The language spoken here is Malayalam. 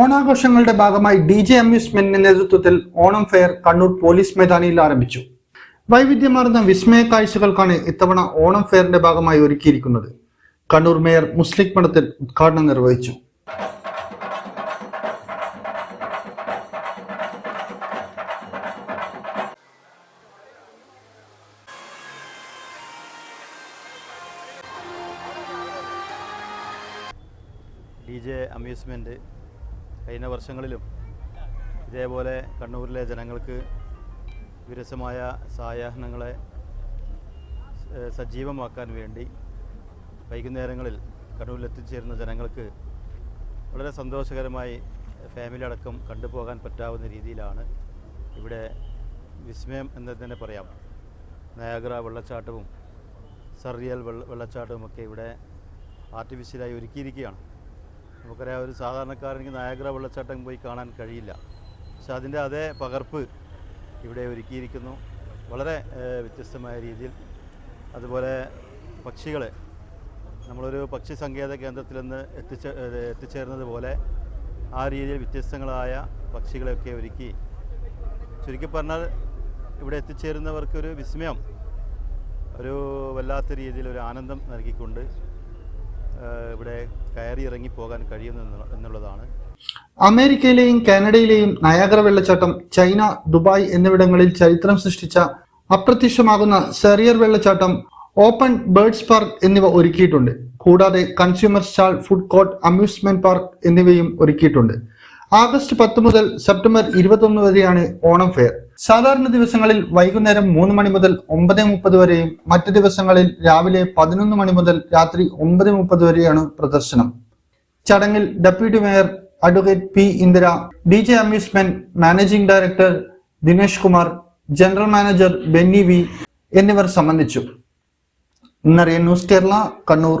ഓണാഘോഷങ്ങളുടെ ഭാഗമായി ഡി ജെ അമ്യൂസ്മെന്റിന്റെ നേതൃത്വത്തിൽ ഓണം ഫെയർ കണ്ണൂർ പോലീസ് മൈതാനിയിൽ ആരംഭിച്ചു. വൈവിധ്യമാർന്ന വിസ്മയ കാഴ്ചകൾക്കാണ് ഇത്തവണ ഓണം ഫെയറിന്റെ ഭാഗമായി ഒരുക്കിയിരിക്കുന്നത്. കണ്ണൂർ മേയർ മുസ്ലിം മഠത്തിൽ ഉദ്ഘാടനം നിർവഹിച്ചു. ഡി ജെ അമ്യൂസ്മെന്റ് കഴിഞ്ഞ വർഷങ്ങളിലും ഇതേപോലെ കണ്ണൂരിലെ ജനങ്ങൾക്ക് വിരസമായ സായാഹ്നങ്ങളെ സജീവമാക്കാൻ വേണ്ടി വൈകുന്നേരങ്ങളിൽ കണ്ണൂരിലെത്തിച്ചേരുന്ന ജനങ്ങൾക്ക് വളരെ സന്തോഷകരമായി ഫാമിലി അടക്കം കണ്ടുപോകാൻ പറ്റാവുന്ന രീതിയിലാണ് ഇവിടെ വിസ്മയം എന്ന് തന്നെ പറയാം. നയാഗ്ര വെള്ളച്ചാട്ടവും സറിയൽ വെള്ള വെള്ളച്ചാട്ടവുമൊക്കെ ഇവിടെ ആർട്ടിഫിഷ്യലായി ഒരുക്കിയിരിക്കുകയാണ്. നമുക്കറിയാം ഒരു സാധാരണക്കാരനെങ്കിൽ നയാഗ്ര വെള്ളച്ചാട്ടം പോയി കാണാൻ കഴിയില്ല. പക്ഷെ അതിന്റെ അതേ പകർപ്പ് ഇവിടെ ഒരുക്കിയിരിക്കുന്നു. വളരെ വ്യത്യസ്തമായ രീതിയിൽ. അതുപോലെ പക്ഷികളെ നമ്മളൊരു പക്ഷി സങ്കേത കേന്ദ്രത്തിൽ നിന്ന് എത്തിച്ചേ എത്തിച്ചേർന്നത് പോലെ ആ രീതിയിൽ വ്യത്യസ്തങ്ങളായ പക്ഷികളെയൊക്കെ ഒരുക്കി. ചുരുക്കി പറഞ്ഞാൽ ഇവിടെ എത്തിച്ചേരുന്നവർക്കൊരു വിസ്മയം ഒരു വല്ലാത്ത രീതിയിൽ ഒരു ആനന്ദം നൽകിക്കൊണ്ട് ഇവിടെ കയറി ഇറങ്ങി പോകാൻ കഴിയുന്നു എന്നുള്ളതാണ്. അമേരിക്കയിലെയും കാനഡയിലെയും നയാഗ്ര വെള്ളച്ചാട്ടം ചൈന ദുബായ് എന്നിവിടങ്ങളിൽ ചരിത്രം സൃഷ്ടിച്ച അപ്രത്യക്ഷമാകുന്ന സെറിയർ വെള്ളച്ചാട്ടം ഓപ്പൺ ബേർഡ്സ് പാർക്ക് എന്നിവ ഒരുക്കിയിട്ടുണ്ട്. കൂടാതെ consumer stall food court amusement park എന്നിവയും ഒരുക്കിയിട്ടുണ്ട്. ആഗസ്റ്റ് പത്ത് മുതൽ സെപ്റ്റംബർ ഇരുപത്തൊന്ന് വരെയാണ് ഓണം ഫെയർ. സാധാരണ ദിവസങ്ങളിൽ വൈകുന്നേരം മൂന്ന് മണി മുതൽ ഒമ്പത് മുപ്പത് വരെയും മറ്റു ദിവസങ്ങളിൽ രാവിലെ പതിനൊന്ന് മണി മുതൽ രാത്രി ഒമ്പത് മുപ്പത് വരെയാണ് പ്രദർശനം. ചടങ്ങിൽ deputy mayor advocate P Indira D J amusement managing director Dinesh Kumar general manager Benny V എന്നിവർ സംബന്ധിച്ചു. ഇന്നറിയ ന്യൂസ് കേരള കണ്ണൂർ.